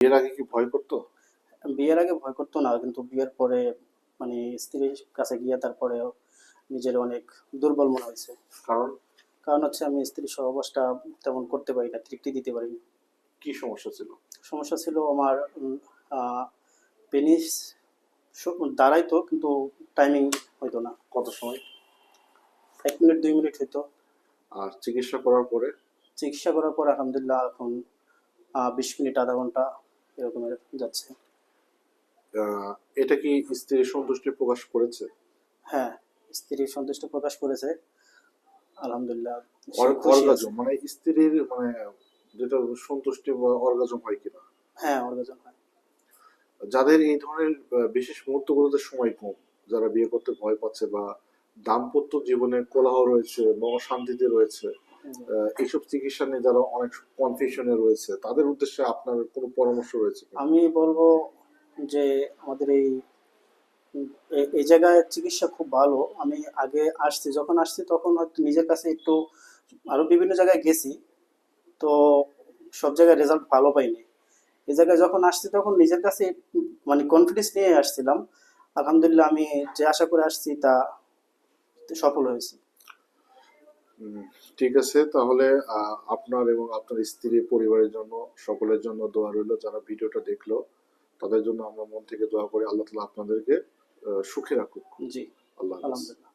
বিয়ের আগে কি ভয় করতো? বিয়ের আগে ভয় করতো না কিন্তু বিয়ের পরে মানে স্ত্রীর কাছে গিয়ে তারপরে নিজের অনেক দুর্বল মনে হয়েছে। কারণ? কারণ হচ্ছে আমি স্ত্রীর সহবাসটা তেমন করতে পারি না তৃপ্তি দিতে পারি না। কি সমস্যা ছিল? সমস্যা ছিল আমার পেনিস দাঁড়াইতো কিন্তু টাইমিং হইতো না। কত সময়? এক মিনিট দুই মিনিট হইতো। আর চিকিৎসা করার পরে? চিকিৎসা করার পর আলহামদুলিল্লাহ এখন বিশ মিনিট আধা ঘণ্টা এরকমের যাচ্ছে। এটা কি স্ত্রীর সন্তুষ্টি প্রকাশ করেছে? হ্যাঁ স্ত্রী সন্তুষ্ট প্রকাশ করেছে। আলহামদুলিল্লাহ। অর্গাজম মানে স্ত্রীর মানে যেটা সন্তুষ্টি বা অর্গাজম হয় কিনা? হ্যাঁ অর্গাজন হয়। যাদের এই ধরনের বিশেষ মুহূর্তগুলোতে সময় কম যারা বিয়ে করতে ভয় পাচ্ছে বা দাম্পত্য জীবনে কোলাহ রয়েছে বা অশান্তিতে রয়েছে এইসব চিকিৎসা নিয়ে যারা অনেক কনফিউশনে রয়েছে, তাদের উদ্দেশ্যে আপনার কোনো পরামর্শ রয়েছে আমি বলব যে আমাদের এই এই জায়গায় চিকিৎসা খুব ভালো। আমি আগে আসছি, যখন আসছি তখন হয়তো নিজের কাছে একটু আরও বিভিন্ন জায়গায় গেছি, তো সব জায়গায় রেজাল্ট ভালো পাইনি। এই জায়গায় যখন আসছি তখন নিজের কাছে মানে কনফিডেন্স নিয়ে আসছিলাম। আলহামদুলিল্লাহ আমি যে আশা করে আসছি তা সফল হয়েছে। ঠিক আছে। তাহলে আহ, আপনার এবং আপনার স্ত্রী পরিবারের জন্য সকলের জন্য দোয়া রইল। যারা ভিডিওটা দেখল তাদের জন্য আমরা মন থেকে দোয়া করি আল্লাহ তালা আপনাদেরকে সুখে রাখুক। জি। আল্লাহ আলহামদুলিল্লাহ।